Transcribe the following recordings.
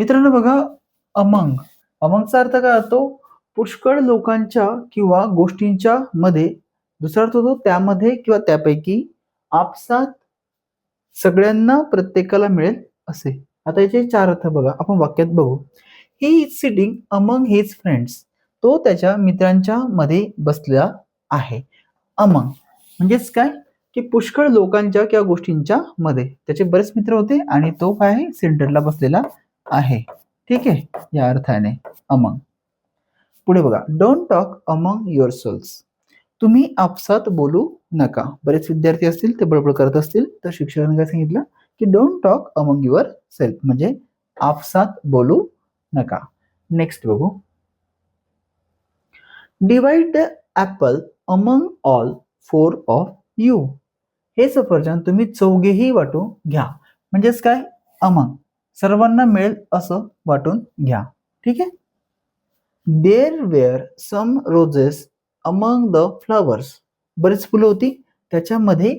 मित्रांनो बघा अमंग. अमंगचा अर्थ काय होतो? पुष्कळ लोकांच्या किंवा गोष्टींच्या मध्ये दुसरा अर्थ होतो त्यामध्ये किंवा त्यापैकी आपसात सगळ्यांना प्रत्येकाला मिळेल असे. आता याचे चार अर्थ बघा आपण वाक्यात बघू. He is sitting among his friends तो त्याच्या मित्रांच्या मध्ये बसलेला आहे. अमंग म्हणजेच काय? की पुष्कळ लोकांच्या किंवा गोष्टींच्या मध्ये. त्याचे बरेच मित्र होते आणि तो काय आहे? सेंटरला बसलेला आहे. ठीक आहे? या अर्थाने अमंग पुढे बघा. Don't talk among your souls तुम्ही आपसात बोलू नका. बरेच विद्यार्थी असतील ते बडबड करत असतील तर शिक्षकांनी काय सांगितलं? की don't talk among your self म्हणजे आपसात बोलू नका. नेक्स्ट बघू. Divide the apple among all four of you हे सफरचंद तुम्ही चौघेही वाटून घ्या. म्हणजेच काय? अमंग सर्वांना मिळेल असं वाटून घ्या. ठीक आहे? There were some roses among the flowers बरीच फुलं होती. त्याच्यामध्ये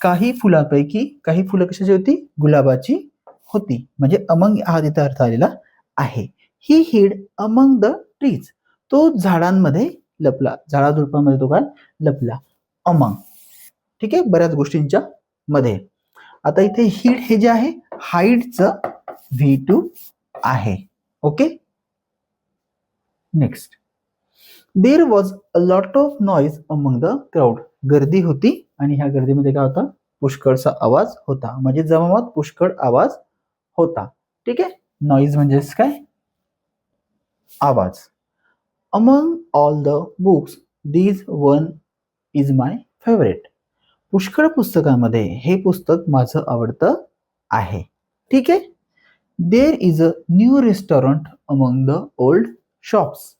काही फुलापैकी काही फुलं कशाची होती? गुलाबाची होती. म्हणजे अमंग हा तिथे अर्थ आलेला आहे. He hid among the trees तो झाडांमध्ये लपला. झाडाझुडपामध्ये तो काय? लपला. अमंग ठीक आहे? बऱ्याच गोष्टींच्या मध्ये. आता इथे हिड हे जे आहे हाईडचं व्ही टू आहे. Okay next there was a lot of noise among the crowd गर्दी होती आणि ह्या गर्दीमध्ये काय होता? पुष्कळचा आवाज होता. म्हणजे जमावात पुष्कळ आवाज होता. ठीक आहे? नॉईज म्हणजेच काय? आवाज. Among all the books these one is my favourite पुष्कळ पुस्तकांमध्ये हे पुस्तक माझं आवडतं. आहे. ठीक आहे? There is a new restaurant among the old shops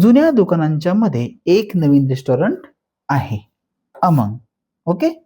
जुन्या दुकानांच्या मध्ये एक नवीन रेस्टॉरंट आहे. Among okay